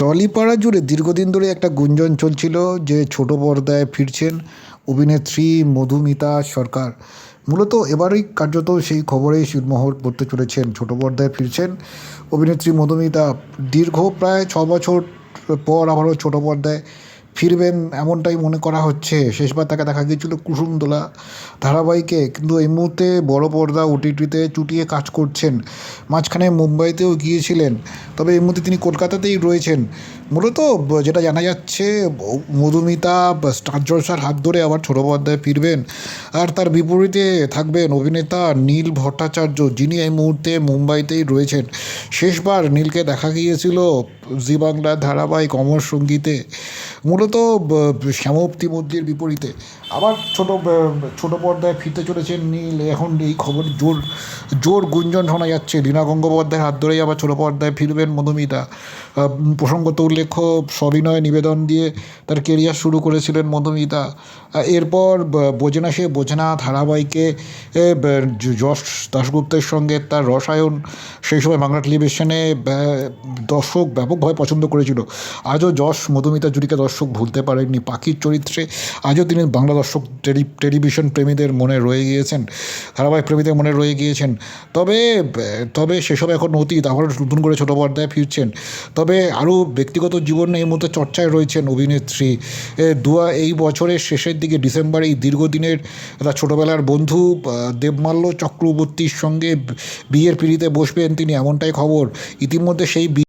টলিপাড়া জুড়ে দীর্ঘদিন ধরে একটা গুঞ্জন চলছিল যে ছোট পর্দায় ফিরছেন অভিনেত্রী মধুমিতা সরকার। মূলত এবারই কার্যত সেই খবরেই শিরমোহর পড়তে চলেছেন, ছোট পর্দায় ফিরছেন অভিনেত্রী মধুমিতা। দীর্ঘ প্রায় ছ বছর পর আবারও ছোট পর্দায় ফিরবেন এমনটাই মনে করা হচ্ছে। শেষবার তাকে দেখা গিয়েছিল কুসুমদোলা ধারাবাহিকে। কিন্তু এই মুহূর্তে বড় পর্দা ওটিটিতে চুটিয়ে কাজ করছেন। মাঝখানে মুম্বাইতেও গিয়েছিলেন। তবে এই মুহূর্তে তিনি কলকাতাতেই রয়েছেন। মূলত যেটা জানা যাচ্ছে, মধুমিতা স্টার জলসার হাত ধরে আবার ছোট পর্দায় ফিরবেন। আর তার বিপরীতে থাকবেন অভিনেতা নীল ভট্টাচার্য, যিনি এই মুহূর্তে মুম্বাইতেই রয়েছেন। শেষবার নীলকে দেখা গিয়েছিল জি বাংলার ধারাবাহিক অমর সঙ্গীতে। মূলত শ্যামপ্তি মধ্যের বিপরীতে। আবার ছোট ছোট পর্দায় ফিরতে চলেছেন নীল এখন এই খবর জোর জোর গুঞ্জন শোনা যাচ্ছে। লীনা গঙ্গোপাধ্যায়ের হাত ধরেই আবার ছোট পর্দায় ফিরবেন মধুমিতা। প্রসঙ্গত উল্লেখ্য, সবিনয় নিবেদন দিয়ে তার কেরিয়ার শুরু করেছিলেন মধুমিতা। এরপর, ব- বোঝে না সে বোঝে না ধারাবাহিকে যশ দাশগুপ্তের সঙ্গে তার রসায়ন সেই সময় বাংলা টেলিভিশনে দর্শক ব্যাপকভাবে পছন্দ করেছিল। আজও যশ মধুমিতা জুড়িকে দর্শক ভুলতে পারেননি। পাখির চরিত্রে আজও তিনি বাংলা দর্শক টেলি, টেলিভিশন প্রেমীদের মনে রয়ে গিয়েছেন, ধারাবাহিক প্রেমীদের মনে রয়ে গিয়েছেন। তবে তবে সেসব এখন অতীত আবার নতুন করে ছোটো পর্দায় ফিরছেন। তবে আরও ব্যক্তিগত জীবনে এই মুহূর্তে চর্চায় রয়েছেন অভিনেত্রী। দুয়া এই বছরের শেষের দিকে ডিসেম্বরে এই দীর্ঘদিনের ছোটোবেলার বন্ধু দেবমাল্য চক্রবর্তীর সঙ্গে বিয়ের পিড়িতে বসবেন। তিনি এমনটাই খবর। ইতিমধ্যে সেই